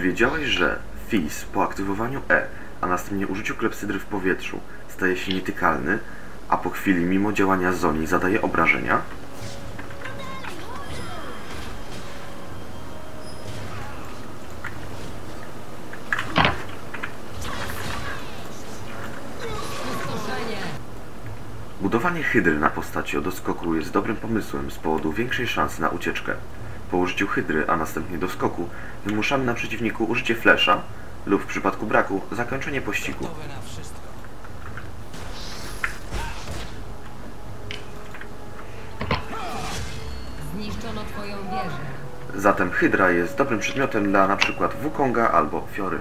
wiedziałeś, że Fizz po aktywowaniu E, a następnie użyciu klepsydry w powietrzu staje się nietykalny, a po chwili mimo działania Zoni zadaje obrażenia? Budowanie hydry na postaci o jest dobrym pomysłem z powodu większej szansy na ucieczkę. Po użyciu hydry, a następnie doskoku, wymuszamy na przeciwniku użycie flesza lub w przypadku braku zakończenie pościgu. Zatem hydra jest dobrym przedmiotem dla np. Wukonga albo Fiory.